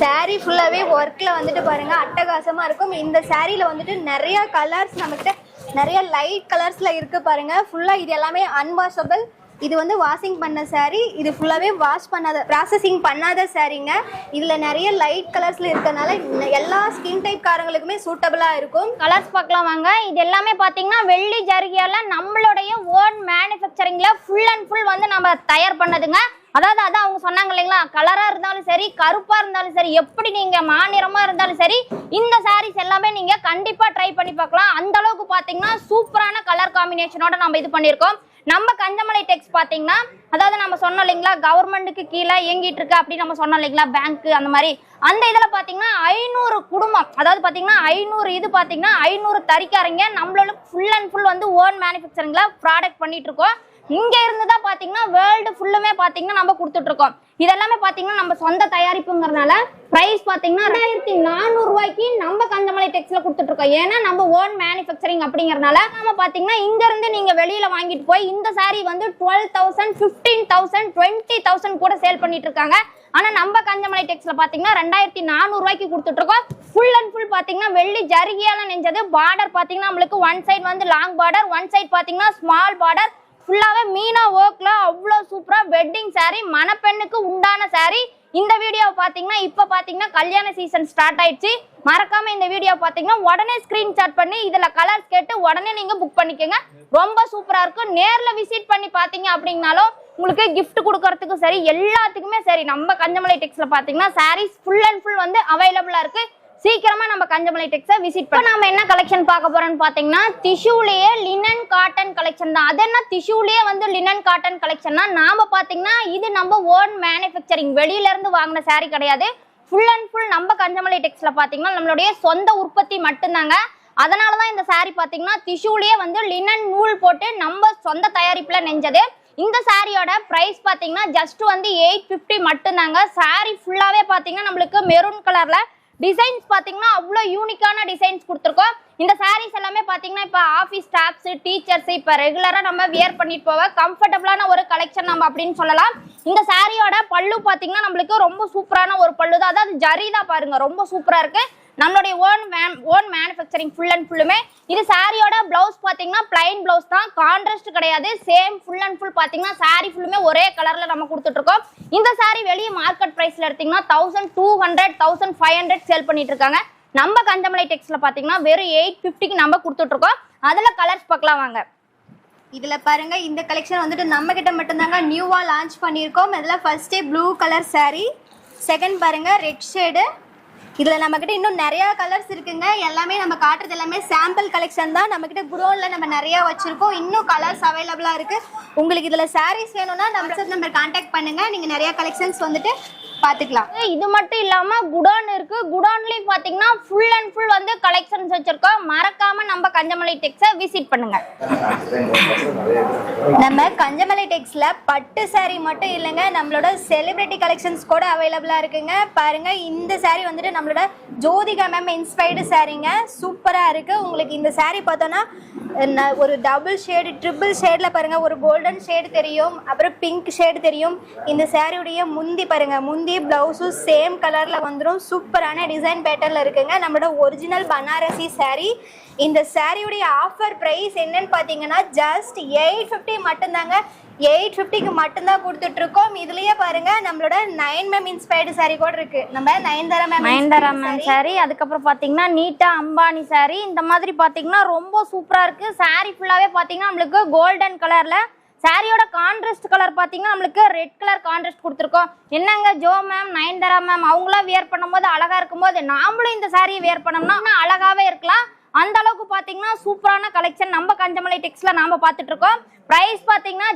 Speaker 4: சாரீ ஃபுல்லாகவே ஒர்க்கில் வந்துட்டு பாருங்க அட்டகாசமாக இருக்கும். இந்த சாரியில் வந்துட்டு நிறைய கலர்ஸ் நம்மகிட்ட நிறைய லைட் கலர்ஸில் இருக்கு பாருங்க. ஃபுல்லாக இது எல்லாமே அன்வாஷபிள் இது வந்து வாஷிங் பண்ண சாரீ இது ஃபுல்லாகவே வாஷ் பண்ணாத ப்ராசஸிங் பண்ணாத சாரீங்க இதில் நிறைய லைட் கலர்ஸில் இருக்கிறதுனால எல்லா ஸ்கின் டைப் காரங்களுக்குமே சூட்டபிளாக இருக்கும்.
Speaker 3: கலர்ஸ் பார்க்கலாம் வாங்க. இது எல்லாமே பார்த்தீங்கன்னா வெள்ளி ஜருகியால் நம்மளுடைய ஓன் மேனுஃபேக்சரிங்கில் ஃபுல் அண்ட் ஃபுல் வந்து நம்ம தயார் பண்ணதுங்க. அதாவது அதான் அவங்க சொன்னாங்க இல்லைங்களா? கலரா இருந்தாலும் சரி கருப்பா இருந்தாலும் சரி எப்படி நீங்க மாநிறமா இருந்தாலும் சரி இந்த சாரீஸ் எல்லாமே நீங்க கண்டிப்பா ட்ரை பண்ணி பார்க்கலாம். அந்த அளவுக்கு பாத்தீங்கன்னா சூப்பரான கலர் காம்பினேஷனோட நம்ம இது பண்ணியிருக்கோம். நம்ம கஞ்சமலை டெக்ஸ் பாத்தீங்கன்னா அதாவது நம்ம சொன்னோம் இல்லைங்களா கவர்மெண்ட்டுக்கு கீழே இயங்கிட்டு இருக்கு அப்படின்னு நம்ம சொன்னோம் இல்லைங்களா பேங்க் அந்த மாதிரி. அந்த இதுல பாத்தீங்கன்னா ஐநூறு குடும்பம் அதாவது பாத்தீங்கன்னா ஐநூறு இது பாத்தீங்கன்னா ஐநூறு தறிக்காரங்க நம்மளோட ஃபுல் அண்ட் ஃபுல் வந்து ஓன் மேனுஃபேக்சரிங்ல ப்ராடக்ட் பண்ணிட்டு இருக்கோம். இங்க இருந்து தான் பாத்தீங்கன்னா வேர்ல்டு ஃபுல்லுமே பாத்தீங்கன்னா நம்ம கொடுத்துட்டு இருக்கோம் இதெல்லாமே பாத்தீங்கன்னா நம்ம சொந்த தயாரிப்புங்கிறதுனால பிரைஸ் பாத்தீங்கன்னா ரெண்டாயிரத்தி நானூறு ரூபாய்க்கு நம்ம கஞ்சமலை டெக்ஸ்ல கொடுத்துட்டு இருக்கோம் ஏன்னா நம்ம ஓன் மேனுஃபேக்சரிங் அப்படிங்கறதுனால நம்ம பாத்தீங்கன்னா இங்க இருந்து நீங்க வெளியில வாங்கிட்டு போய் இந்த சாரி வந்து twelve thousand fifteen thousand twenty thousand கூட சேல் பண்ணிட்டு இருக்காங்க ஆனா நம்ம கஞ்சமலை டெக்ஸ்ல பாத்தீங்கன்னா ரெண்டாயிரத்தி நானூறு ரூபாய்க்கு கொடுத்துட்டு இருக்கோம் ஃபுல் அண்ட் ஃபுல் பாத்தீங்கன்னா வெள்ளி ஜரிகையால நெஞ்சது பார்டர் பாத்தீங்கன்னா நம்மளுக்கு ஒன் சைடு வந்து லாங் பார்டர் ஒன் சைடு பாத்தீங்கன்னா ஸ்மால் பார்டர் ஃபுல்லாகவே மீனா ஒர்க்கில் அவ்வளோ சூப்பராக வெட்டிங் சாரீ மணப்பெண்ணுக்கு உண்டான சாரீ இந்த வீடியோவை பார்த்தீங்கன்னா இப்போ பார்த்தீங்கன்னா கல்யாண சீசன் ஸ்டார்ட் ஆயிடுச்சு. மறக்காம இந்த வீடியோ பார்த்தீங்கன்னா உடனே ஸ்கிரீன்ஷாட் பண்ணி இதில் கலர்ஸ் கேட்டு உடனே நீங்கள் புக் பண்ணிக்கோங்க. ரொம்ப சூப்பராக இருக்கும் நேரில் விசிட் பண்ணி பார்த்தீங்க அப்படிங்கனாலும் உங்களுக்கு கிஃப்ட் கொடுக்கறதுக்கும் சரி எல்லாத்துக்குமே சரி. நம்ம கஞ்சமலை டெக்ஸில் பார்த்தீங்கன்னா சாரீஸ் ஃபுல் அண்ட் ஃபுல் வந்து அவைலபிளாக இருக்குது சீக்கிரமா நம்ம கஞ்சமலை டெக்ஸை விசிட் பண்ண நம்ம என்ன கலெக்ஷன் பார்க்க போறோம்னு பாத்தீங்கன்னா டிஷ்யூலயே லினன் காட்டன் கலெக்ஷன் தான். அது என்ன? டிஷ்யூலயே வந்து லினன் காட்டன் கலெக்ஷன்னா நாம பாத்தீங்கன்னா இது நம்ம ஓன் மேனுஃபேக்சரிங் வெளியில இருந்து வாங்கின சாரி கிடையாது. ஃபுல் அண்ட் ஃபுல் நம்ம கஞ்சமலை டெக்ஸ்ல பாத்தீங்கன்னா நம்மளுடைய சொந்த உற்பத்தி மட்டும்தாங்க. அதனால தான் இந்த சாரி பாத்தீங்கன்னா திஷூலேயே வந்து லினன் நூல் போட்டு நம்ம சொந்த தயாரிப்புல நெஞ்சது. இந்த சாரியோட ப்ரைஸ் பார்த்தீங்கன்னா ஜஸ்ட் வந்து எயிட் ஃபிஃப்டி மட்டும்தாங்க. சாரி ஃபுல்லாகவே பார்த்தீங்கன்னா நம்மளுக்கு மெரூன் கலரில் டிசைன்ஸ் பார்த்தீங்கன்னா அவ்வளோ யூனிக்கான டிசைன்ஸ் கொடுத்துருக்கோம். இந்த சாரீஸ் எல்லாமே பார்த்தீங்கன்னா இப்போ ஆஃபீஸ் ஸ்டாஃப்ஸ் டீச்சர்ஸ் இப்போ ரெகுலராக நம்ம வியர் பண்ணிட்டு போவ கம்ஃபர்டபுளான ஒரு கலெக்ஷன் நம்ம அப்படின்னு சொல்லலாம். இந்த சாரியோட பல்லு பார்த்தீங்கன்னா நம்மளுக்கு ரொம்ப சூப்பரான ஒரு பல்லு தான் அதாவது ஜரி தான் பாருங்க ரொம்ப சூப்பராக இருக்குது நம்மளுடைய own ma'am own manufacturing full and ஃபுல்லுமே இது சாரியோட ப்ளவுஸ் பார்த்தீங்கன்னா பிளைன் ப்ளவுஸ் தான். கான்ட்ராஸ்ட் கிடையாது. சேம் ஃபுல் அண்ட் ஃபுல் பார்த்தீங்கன்னா சாரி ஃபுல்லுமே ஒரே கலரில் நம்ம கொடுத்துட்ருக்கோம். இந்த சாரி வெளியே மார்க்கெட் ப்ரைஸில் எடுத்திங்கன்னா thousand two hundred thousand five hundred sale பண்ணிட்டு இருக்காங்க. நம்ம கஞ்சமலை டெக்ஸ்ட்ல பார்த்தீங்கன்னா வெறும் எயிட் ஃபிஃப்டிக்கு நம்ம கொடுத்துட்ருக்கோம். அதில் கலர்ஸ் பார்க்கலாம் வாங்க.
Speaker 4: இதுல பாருங்க இந்த கலெக்ஷன் வந்துட்டு நம்ம கிட்ட மட்டும்தாங்க நியூவா லான்ச் பண்ணியிருக்கோம். இதுல ஃபர்ஸ்டே ப்ளூ கலர் saree. செகண்ட் பாருங்க ரெட் ஷேடு இதுல நம்ம கிட்ட இன்னும் நிறைய கலர்ஸ் இருக்குங்க. எல்லாமே நம்ம காட்டுறது எல்லாமே சாம்பிள் கலெக்ஷன் தான். நம்ம கிட்ட குடோன்ல நம்ம நிறைய வச்சிருக்கோம். இன்னும் கலர்ஸ் அவைலபிளா இருக்கு. உங்களுக்கு இதுல சாரீஸ் வேணும்னா நம்ம நம்பர் கான்டாக்ட் பண்ணுங்க. நீங்க நிறைய கலெக்ஷன்ஸ் வந்துட்டு பாத்துக்கலாம்.
Speaker 3: இது மட்டும் இல்லாம குடோன் இருக்கு. குடோன்லயும் பாத்தீங்கன்னா ஃபுல் அண்ட் ஃபுல் வந்து கலெக்ஷன்ஸ் வச்சிருக்கோம். மறக்காம நம்ம கஞ்சமலை டெக்ஸை விசிட் பண்ணுங்க.
Speaker 4: நம்ம கஞ்சமலை டெக்ஸ்ல பட்டு saree மட்டும் இல்லைங்க. நம்மளோட செலிபிரிட்டி கலெக்ஷன்ஸ் கூட அவைலபிளா இருக்குங்க. பாருங்க இந்த saree வந்துட்டு நம்மளோட ஜோதிகா மேம் இன்ஸ்பைர்டு சாரீங்க சூப்பரா இருக்கு. உங்களுக்கு இந்த saree பார்த்தோன்னா ஒரு டபுள் ஷேடு ட்ரிபிள் ஷேட்ல பாருங்க. ஒரு கோல்டன் ஷேடு தெரியும். அப்புறம் பிங்க் ஷேடு தெரியும். இந்த சாரியுடைய முந்தி பாருங்க முந்தி பிளவுஸும் சேம் கலர்ல வந்துடும் சூப்பரான டிசைன் பேட்டர்ல இருக்குங்க. நம்மளோட ஒரிஜினல் பனாரசி saree. இந்த சாரியுடைய ஆஃபர் பிரைஸ் என்னன்னு பார்த்தீங்கன்னா ஜஸ்ட் எயிட் ஃபிஃப்டி மட்டும்தாங்க. எயிட் ஃபிஃப்டிக்கு மட்டும்தான் கொடுத்துட்டு இருக்கோம் இதுலயே பாருங்க நம்மளோட நைன் மேம் இன்ஸ்பயர்டு saree கூட இருக்கு. நம்ம நயன்தாரா மேம்
Speaker 3: நயன்தாரா மேம் சாரி அதுக்கப்புறம் பாத்தீங்கன்னா நீட்டா அம்பானி சாரி இந்த மாதிரி பாத்தீங்கன்னா ரொம்ப சூப்பரா இருக்கு. சாரி ஃபுல்லாவே பாத்தீங்கன்னா நம்மளுக்கு கோல்டன் கலர்ல சாரியோட கான்ட்ராஸ்ட் கலர் பார்த்தீங்கன்னா நம்மளுக்கு ரெட் கலர் கான்ட்ராஸ்ட் கொடுத்துருக்கோம். என்னங்க ஜோ மேம் நயன்தாரா மேம் அவங்களாம் வியர் பண்ணும்போது அழகாக இருக்கும்போது நாமளும் இந்த சாரியை வியர் பண்ணோம்னா அழகாகவே இருக்கலாம். அந்த அளவுக்கு பார்த்தீங்கன்னா சூப்பரான கலெக்ஷன் நம்ம கஞ்சமலை டெக்ஸ்ல நாம பார்த்துட்டு இருக்கோம். பிரைஸ்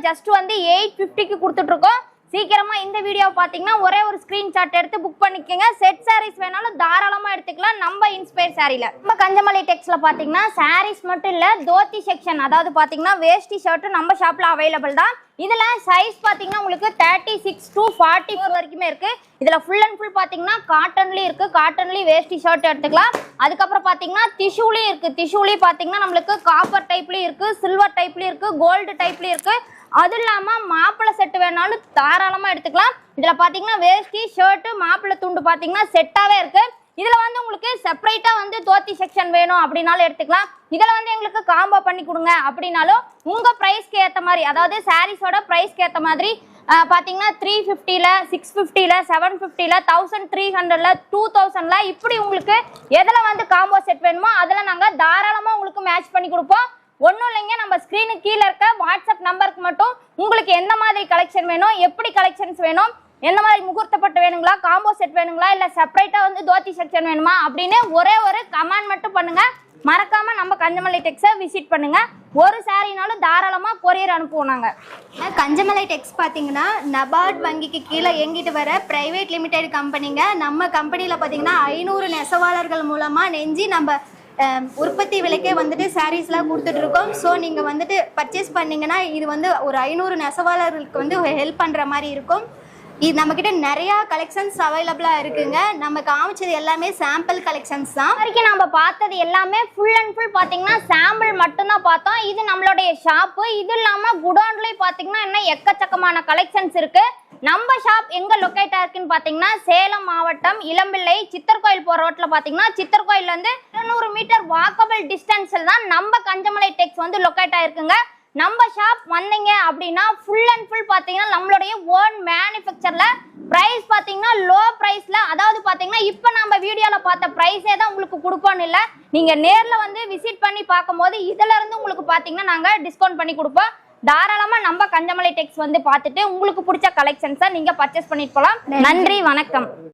Speaker 3: ஜஸ்ட் வந்து எயிட் ஃபிஃப்டிக்கு கொடுத்துட்ருக்கோம் சீக்கிரமா இந்த வீடியோ பாத்தீங்கன்னா ஒரே ஒரு ஸ்கிரீன்ஷாட் எடுத்து புக் பண்ணிக்கோங்க. செட் சாரீஸ் வேணாலும் தாராளமா எடுத்துக்கலாம். நம்ம இன்ஸ்பயர் சாரில நம்ம கஞ்சமலை டெக்ஸ்ல பாத்தீங்கன்னா சாரீஸ் மட்டும் இல்ல தோத்தி செக்ஷன் அதாவது பாத்தீங்கன்னா வேஷ்டி ஷர்ட் நம்ம ஷாப்ல அவைலபிள் தான். இதுல சைஸ் பாத்தீங்கன்னா உங்களுக்கு thirty six to forty four வரைக்குமே இருக்கு. இதுல ஃபுல் அண்ட் ஃபுல் பாத்தீங்கன்னா காட்டன்லயும் இருக்கு. காட்டன்லயும் வேஷ்டி ஷர்ட் எடுத்துக்கலாம். அதுக்கப்புறம் பாத்தீங்கன்னா டிஷ்யூலயும் இருக்கு. டிஷ்யூலயும் பாத்தீங்கன்னா நம்மளுக்கு காப்பர் டைப்லயும் இருக்கு. சில்வர் டைப்லயும் இருக்கு. கோல்டு டைப்லயும் இருக்கு. அது இல்லாம மாப்பிள்ளை செட்டு வேணாலும் தாராளமா எடுத்துக்கலாம். இதுல பாத்தீங்கன்னா வேஷ்டி ஷர்ட் மாப்பிள்ளை துண்டு பாத்தீங்கன்னா செட்டாவே இருக்கு. இதுல வந்து உங்களுக்கு செப்பரேட்டா வந்து தோத்தி செக்ஷன் வேணும் அப்படின்னாலும் எடுத்துக்கலாம். இதுல வந்து எங்களுக்கு காம்போ பண்ணி கொடுங்க அப்படின்னாலும் உங்க பிரைஸ்க்கு ஏத்த மாதிரி அதாவது சாரீஸோட பிரைஸ்க்கு ஏத்த மாதிரி பார்த்தீங்கன்னா பாத்தீங்கன்னா த்ரீ ஃபிஃப்டியில் சிக்ஸ் ஃபிஃப்டியில் செவன் ஃபிஃப்டியில் தௌசண்ட் த்ரீ ஹண்ட்ரட்ல டூ தௌசண்ட்ல இப்படி உங்களுக்கு எதில் வந்து காம்போ செட் வேணுமோ அதில் நாங்கள் தாராளமாக உங்களுக்கு மேட்ச் பண்ணி கொடுப்போம். ஒன்றும் இல்லைங்க நம்ம ஸ்க்ரீனுக்கு கீழே இருக்க வாட்ஸ்அப் நம்பருக்கு மட்டும் உங்களுக்கு எந்த மாதிரி கலெக்ஷன் வேணும் எப்படி கலெக்ஷன்ஸ் வேணும் எந்த மாதிரி முகூர்த்தப்பட்டு வேணுங்களா காம்போ செட் வேணுங்களா இல்லை செப்பரேட்டாக வந்து தோத்தி செக்ஷன் வேணுமா அப்படின்னு ஒரே ஒரு கமெண்ட் மட்டும் பண்ணுங்கள் மறக்காமல் நம்ம கஞ்சமலை டெக்ஸை விசிட் பண்ணுங்கள் ஒரு சாரினாலும் தாராளமாக கொரியர் அனுப்புவோம் நாங்கள்
Speaker 4: கஞ்சமலை டெக்ஸ் பார்த்தீங்கன்னா நபார்ட் வங்கிக்கு கீழே இயங்கிட்டு வர பிரைவேட் லிமிடெட் கம்பெனிங்க நம்ம கம்பெனியில் பார்த்தீங்கன்னா ஐநூறு நெசவாளர்கள் மூலமாக நெஞ்சு நம்ம உற்பத்தி விலைக்கே வந்துட்டு சாரீஸ்லாம் கொடுத்துட்டு இருக்கோம் ஸோ நீங்கள் வந்துட்டு பர்ச்சேஸ் பண்ணீங்கன்னா இது வந்து ஒரு ஐநூறு நெசவாளர்களுக்கு வந்து ஹெல்ப் பண்ணுற மாதிரி இருக்கும். இது நம்மக்கிட்ட நிறையா கலெக்ஷன்ஸ் அவைலபிளாக இருக்குங்க. நம்ம காமிச்சது எல்லாமே சாம்பிள் கலெக்ஷன்ஸ் தான்.
Speaker 3: வரைக்கும் நம்ம பார்த்தது எல்லாமே ஃபுல் அண்ட் ஃபுல் பார்த்தீங்கன்னா சாம்பிள் மட்டும்தான் பார்த்தோம். இது நம்மளுடைய ஷாப்பு இது இல்லாமல் குடோன்லேயும் பார்த்தீங்கன்னா என்ன எக்கச்சக்கமான கலெக்ஷன்ஸ் இருக்கு. நம்ம ஷாப் எங்க லொக்கேட் இருக்குன்னு பார்த்தீங்கன்னா சேலம் மாவட்டம் இளம்பிள்ளை சித்தர்கோயில் போகிற ரோட்டில் பார்த்தீங்கன்னா சித்தர்கோயிலேருந்து இருநூறு மீட்டர் வாக்கபிள் டிஸ்டன்ஸில் தான் நம்ம கஞ்சமலை டெக்ஸ் வந்து லொக்கேட் ஆயிருக்குங்க. நம்ம ஷாப் வந்தீங்க அப்படின்னா ஃபுல் அண்ட் ஃபுல் பார்த்தீங்கன்னா நம்மளுடைய ஓன் மேனுஃபேக்சரில் ப்ரைஸ் பார்த்தீங்கன்னா லோ ப்ரைஸில் அதாவது பார்த்தீங்கன்னா இப்போ நம்ம வீடியோவில் பார்த்த ப்ரைஸே தான் உங்களுக்கு கொடுப்போம்னு இல்லை. நீங்கள் நேரில் வந்து விசிட் பண்ணி பார்க்கும்போது இதுல இருந்து உங்களுக்கு பார்த்தீங்கன்னா நாங்கள் டிஸ்கவுண்ட் பண்ணி கொடுப்போம். தாராளமாக நம்ம கஞ்சமலை டெக்ஸ் வந்து பார்த்துட்டு உங்களுக்கு பிடிச்ச கலெக்ஷன்ஸை நீங்கள் பர்ச்சேஸ் பண்ணிட்டு போகலாம் நன்றி வணக்கம்.